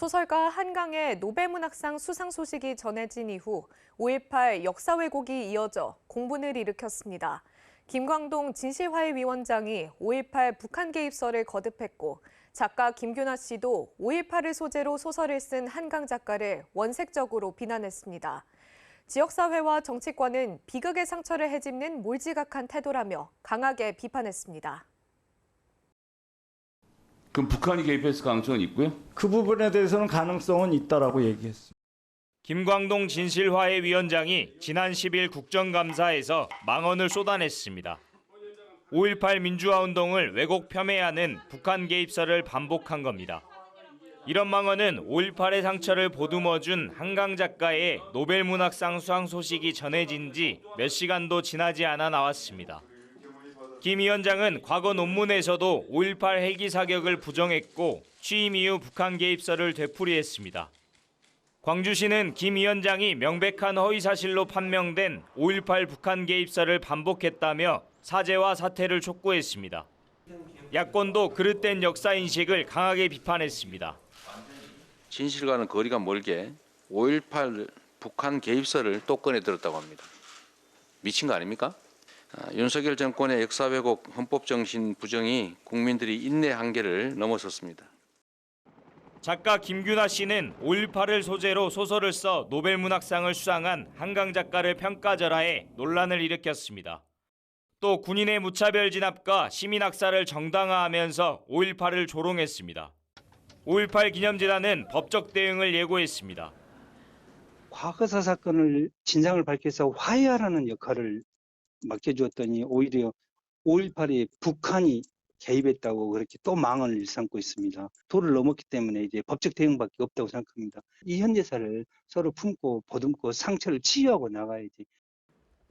소설가 한강의 노벨문학상 수상 소식이 전해진 이후 5.18 역사 왜곡이 이어져 공분을 일으켰습니다. 김광동 진실화해 위원장이 5.18 북한 개입설을 거듭했고 작가 김규나 씨도 5.18을 소재로 소설을 쓴 한강 작가를 원색적으로 비난했습니다. 지역사회와 정치권은 비극의 상처를 헤집는 몰지각한 태도라며 강하게 비판했습니다. 그럼 북한이 개입했을 가능성은 있고요? 그 부분에 대해서는 가능성은 있다라고 얘기했습니다. 김광동 진실화해 위원장이 지난 10일 국정감사에서 망언을 쏟아냈습니다. 5.18 민주화 운동을 왜곡 폄훼하는 북한 개입설을 반복한 겁니다. 이런 망언은 5.18의 상처를 보듬어준 한강 작가의 노벨문학상 수상 소식이 전해진 지 몇 시간도 지나지 않아 나왔습니다. 김 위원장은 과거 논문에서도 5.18 헬기 사격을 부정했고 취임 이후 북한 개입설을 되풀이했습니다. 광주시는 김 위원장이 명백한 허위 사실로 판명된 5.18 북한 개입설을 반복했다며 사죄와 사퇴를 촉구했습니다. 야권도 그릇된 역사 인식을 강하게 비판했습니다. 진실과는 거리가 멀게 5.18 북한 개입설을 또 꺼내 들었다고 합니다. 미친 거 아닙니까? 아, 윤석열 정권의 역사 왜곡 헌법 정신 부정이 국민들이 인내 한계를 넘어섰습니다. 작가 김규나 씨는 5.18을 소재로 소설을 써 노벨문학상을 수상한 한강 작가를 평가절하해 논란을 일으켰습니다. 또 군인의 무차별 진압과 시민 학살을 정당화하면서 5.18을 조롱했습니다. 5.18 기념재단은 법적 대응을 예고했습니다. 과거사 사건을 진상을 밝혀서 화해하라는 역할을 맡겨주었더니 오히려 5.18에 북한이 개입했다고 그렇게 또 망언을 일삼고 있습니다. 도를 넘었기 때문에 이제 법적 대응밖에 없다고 생각합니다. 이 현대사를 서로 품고 보듬고 상처를 치유하고 나가야지.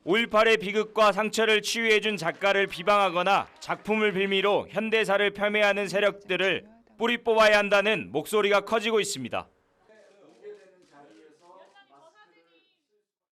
5.18의 비극과 상처를 치유해준 작가를 비방하거나 작품을 빌미로 현대사를 폄훼하는 세력들을 뿌리 뽑아야 한다는 목소리가 커지고 있습니다.